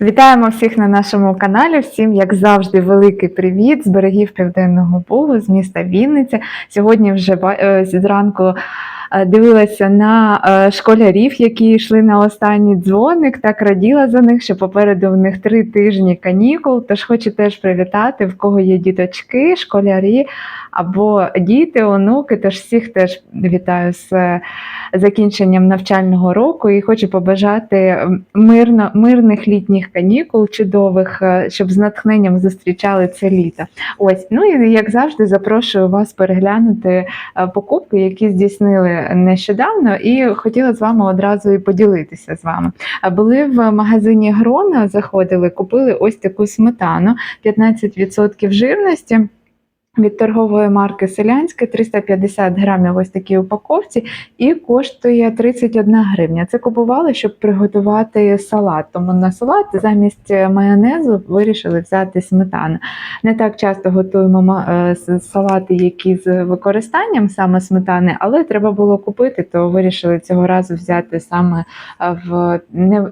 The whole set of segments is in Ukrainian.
Вітаємо всіх на нашому каналі. Всім, як завжди, великий привіт з берегів Південного Бугу, з міста Вінниця. Сьогодні вже е, зранку е, дивилася на е, школярів, які йшли на останній дзвоник. Так раділа за них, що попереду в них три тижні канікул. Тож хочу теж привітати, в кого є діточки, школярі або діти, онуки. Тож всіх теж вітаю з е, закінченням навчального року і хочу побажати мирно, мирних літніх канікул, чудових, е, щоб з натхненням зустрічали це літо. Ось, ну і як завжди, запрошую вас переглянути е, покупки, які здійснили нещодавно, і хотіла з вами одразу і поділитися з вами. Були в магазині Грона, заходили, купили ось таку сметану 15% жирності. Від торгової марки Селянське 350 грамів ось такій упаковці і коштує 31 гривня. Це купували, щоб приготувати салат. Тому на салат замість майонезу вирішили взяти сметану. Не так часто готуємо е, салати, які з використанням саме сметани, але треба було купити, то вирішили цього разу взяти саме е, в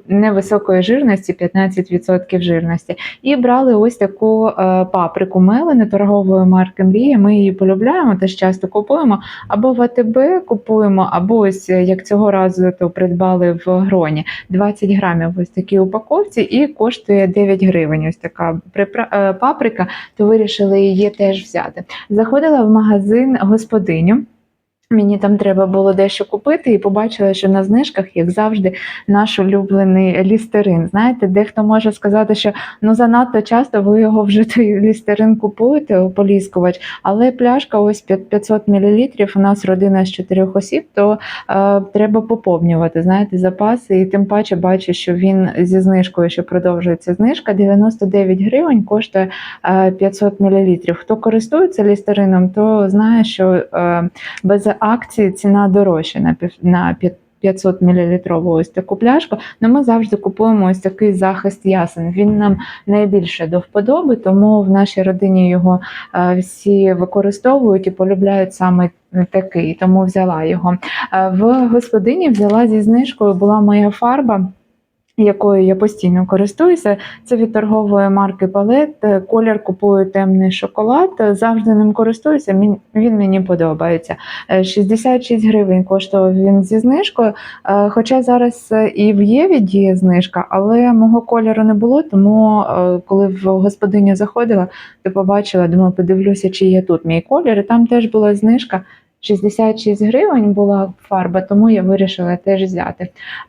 невисокої жирності, 15% жирності. І брали ось таку е, паприку мелену торгової марки Мрія. Ми її полюбляємо, теж часто купуємо. Або в АТБ купуємо, або ось е, як цього разу то придбали в гроні 20 грамів ось такій упаковці і коштує 9 гривень. Ось така е, паприка, то вирішили її теж взяти. Заходила в магазин господиню. Мені там треба було дещо купити, і побачила, що на знижках, як завжди, наш улюблений лістерин. Знаєте, дехто може сказати, що ну занадто часто ви його вже той лістерин купуєте, ополіскувач, але пляшка ось 500 мл, у нас родина з чотирьох осіб, то е, треба поповнювати, знаєте, запаси. І тим паче бачу, що він зі знижкою, що продовжується знижка, 99 гривень коштує е, 500 мл. Хто користується лістерином, то знає, що е, без акції ціна дорожча на на 500 мл ось таку пляшку. але ми завжди купуємо ось такий захист ясен. Він нам найбільше до вподоби, тому в нашій родині його е, всі використовують і полюбляють саме такий. Тому взяла його. Е, В господині взяла зі знижкою була моя фарба. Якою я постійно користуюся, це від торгової марки Палет. Е, Колір купую темний шоколад. е, Завжди ним користуюся. Він мені подобається. Е, 66 гривень коштував він зі знижкою. Е, Хоча зараз е, і в Єві діє знижка, але мого кольору не було. Тому е, коли в господиню заходила, то побачила, думаю, подивлюся, чи є тут мій колір. І там теж була знижка. 66 гривень була фарба, тому я вирішила теж взяти.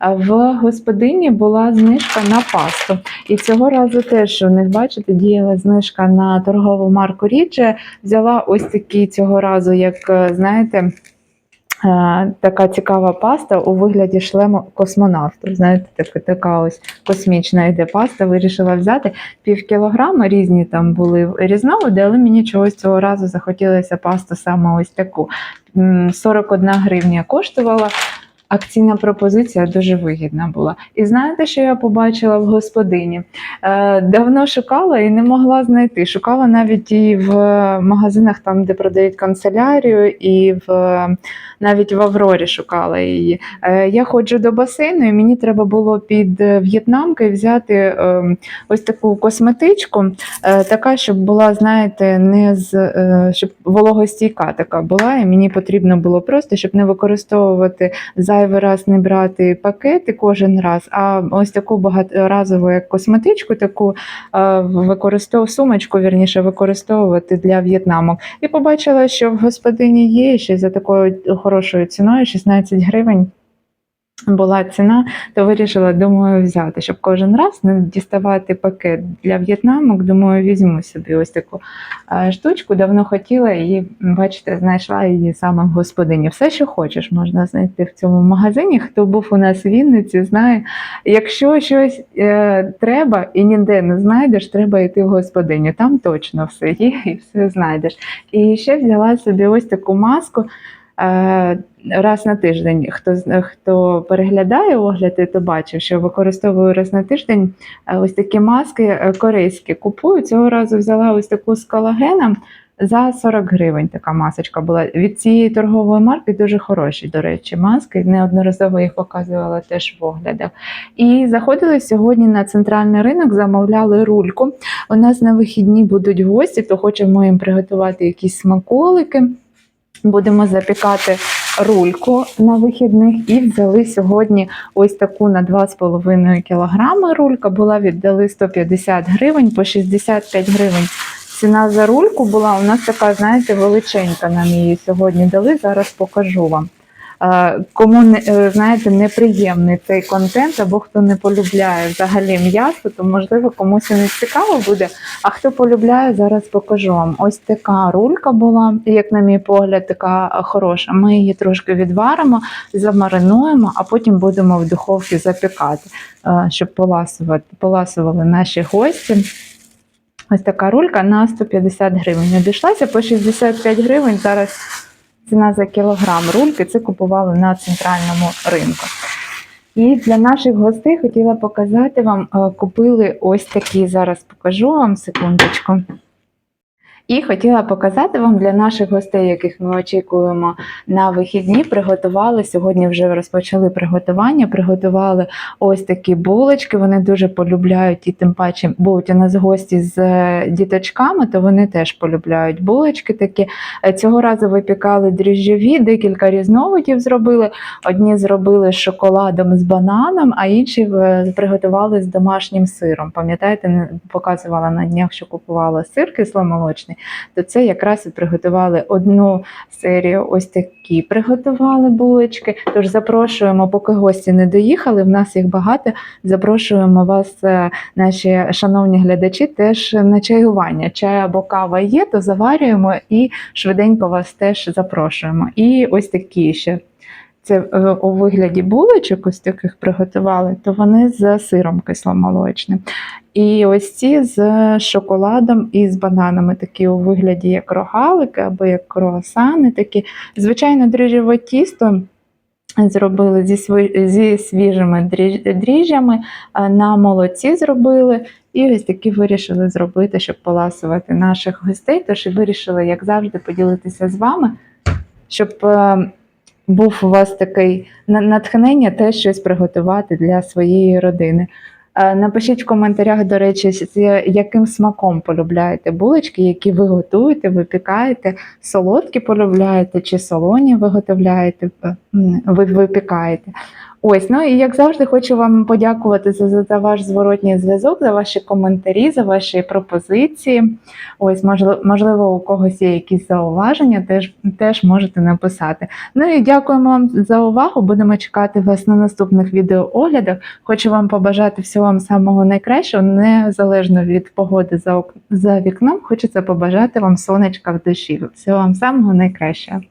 В господині була знижка на пасту. І цього разу теж у них, бачите, діяла знижка на торгову марку Рідже. Взяла ось такі цього разу, як е, знаєте. Е, Така цікава паста у вигляді шлему космонавту. Знаєте, така, така ось космічна йде паста. Вирішила взяти пів кілограма. Різні там були різновиди, але мені чогось цього разу захотілося пасту саме ось таку. 41 гривня коштувала. Акційна пропозиція дуже вигідна була. І знаєте, що я побачила в господині? Е, давно шукала і не могла знайти. Шукала навіть і в магазинах, там, де продають канцелярію, і в навіть в Аврорі шукала її. Е, я ходжу до басейну, і мені треба було під е, в'єтнамкою взяти е, ось таку косметичку, е, така, щоб була, знаєте, не з е, щоб вологостійка така була. І мені потрібно було просто, щоб не використовувати зайвий раз не брати пакети кожен раз, а ось таку багаторазову як косметичку, таку е, використов... сумочку, вірніше, використовувати для в'єтнамок. І побачила, що в господині є ще за такою хорошою ціною 16 гривень. Була ціна, то вирішила, думаю, взяти, щоб кожен раз не діставати пакет для в'єтнамок. Думаю, візьму собі ось таку е, штучку. Давно хотіла і, бачите, знайшла її саме в господині. Все, що хочеш, можна знайти в цьому магазині. Хто був у нас в Вінниці, знає, якщо щось е, треба і ніде не знайдеш, треба йти в господиню. Там точно все є і все знайдеш. І ще взяла собі ось таку маску. Е, Раз на тиждень, хто хто переглядає огляди, то бачив, що використовую раз на тиждень е, ось такі маски е, корейські. Купую цього разу взяла ось таку з колагеном. За 40 гривень така масочка була. Від цієї торгової марки дуже хороші, до речі, маски. Неодноразово їх показувала теж в оглядах. І заходили сьогодні на центральний ринок, замовляли рульку. У нас на вихідні будуть гості, то хочемо їм приготувати якісь смаколики. Будемо запікати рульку на вихідних і взяли сьогодні ось таку на 2,5 кг рулька. Була віддали 150 гривень по 65 гривень. Ціна за рульку була у нас така, знаєте, величенька нам її сьогодні дали. Зараз покажу вам. Е, Кому не е, знаєте, неприємний цей контент, або хто не полюбляє взагалі м'ясо, то можливо комусь не цікаво буде. А хто полюбляє, зараз покажу вам. Ось така рулька була, як на мій погляд, така хороша. Ми її трошки відваримо, замаринуємо, а потім будемо в духовці запікати, е, щоб поласувати, поласували наші гості. Ось така рулька на 150 гривень. Обійшлася по 65 гривень. Зараз ціна за кілограм рульки. Це купували на центральному ринку. І для наших гостей хотіла показати вам, е, купили ось такі, зараз покажу вам секундочку. І хотіла показати вам для наших гостей, яких ми очікуємо на вихідні. Приготували сьогодні. Вже розпочали приготування. Приготували ось такі булочки. Вони дуже полюбляють і тим паче будуть у нас гості з е, діточками, то вони теж полюбляють булочки. Такі Е, цього разу випікали дріжджові, декілька різновидів зробили. Одні зробили з шоколадом з бананом, а інші е, приготували з домашнім сиром. Пам'ятаєте, показувала на днях, що купувала сир кисломолочний, то це якраз і приготували одну серію. Ось такі приготували булочки. Тож запрошуємо, поки гості не доїхали. В нас їх багато. Запрошуємо вас, е, наші шановні глядачі, теж на чаювання. Чай або кава є, то заварюємо і швиденько вас теж запрошуємо. І ось такі ще. Це е, у вигляді булочок, ось таких приготували, то вони з сиром кисломолочним. І ось ці з шоколадом і з бананами, такі у вигляді як рогалики або як круасани. Такі. Звичайно, дріжджове тісто зробили зі, свіжими дріж- дріжджами, на молоці зробили. І ось такі вирішили зробити, щоб поласувати наших гостей. Тож і вирішили, як завжди, поділитися з вами, щоб е, був у вас такий натхнення теж щось приготувати для своєї родини. Е, Напишіть в коментарях, до речі, з яким смаком полюбляєте булочки, які ви готуєте, випікаєте, солодкі полюбляєте чи солоні виготовляєте, ви випікаєте. Ось, ну і як завжди, хочу вам подякувати за, за, ваш зворотній зв'язок, за ваші коментарі, за ваші пропозиції. Ось, можливо, у когось є якісь зауваження, теж, теж можете написати. Ну і дякуємо вам за увагу. Будемо чекати вас на наступних відеооглядах. Хочу вам побажати всього вам самого найкращого, незалежно від погоди за, за вікном. Хочеться побажати вам сонечка в душі. Всього вам самого найкращого.